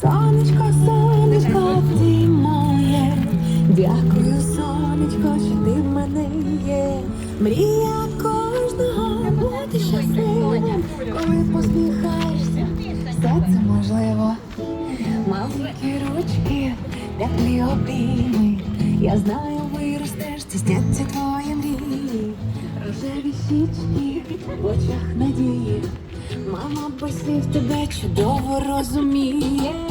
Сонечко, сонечко, ти моє. Дякую, сонечко, що ти в мене є. Мрія кожного бути щасливим, коли посміхаєшся, все це можливо. Маленькі ручки, теплі обійми. Я знаю, виростеш, це сняться твої мрії. Рожеві щічки в очах надії. Мама слів тебе чудово розуміє.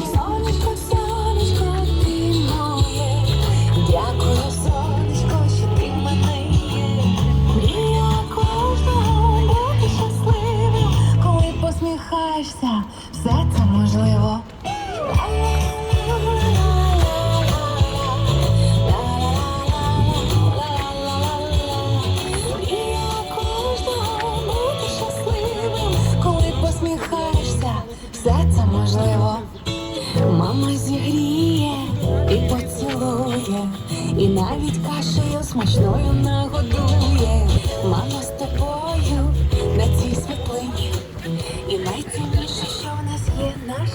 Можливо. Посміхаєшся, все це можливо. Мама зігріє і поцілує, і навіть кашею смачною нагодує. Мама з тобою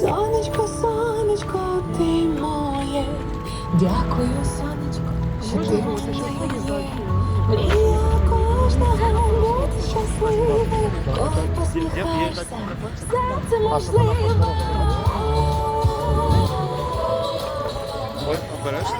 Сонечко, сонечко, ти моє. Дякую, сонечко, що ти моє. Мрія кожного бути щасливим, коли посміхаєшся, все це можливо. Ой, обережно.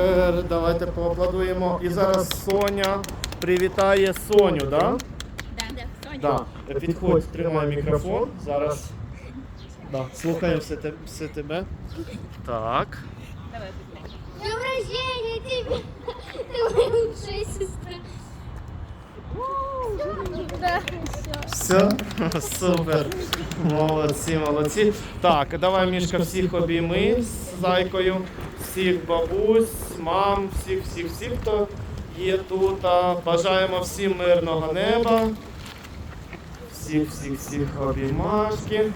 Супер, давайте поаплодуємо. І зараз Соня привітає Соню, да? Да, да, Соня. Да. Підходь, тримай мікрофон. Зараз. Да. Слухаємо все, те- все тебе. Так. Давай. Днем рождения тебе! Ты моя лучшая сестра. Да, все. Все, супер. Молодці, молодці. Так, давай, Мішка, всіх обійми з зайкою, всіх бабусь, мам, всіх, всіх, всіх, хто є тут. Бажаємо всім мирного неба. Всіх, всіх, всіх обіймашки.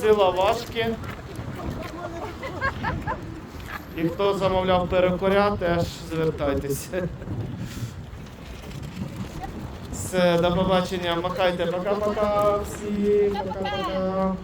Ціловашки. І хто замовляв перекоря, теж звертайтеся. Все, до побачення. Махайте, пока-пока. Всім пока-пока.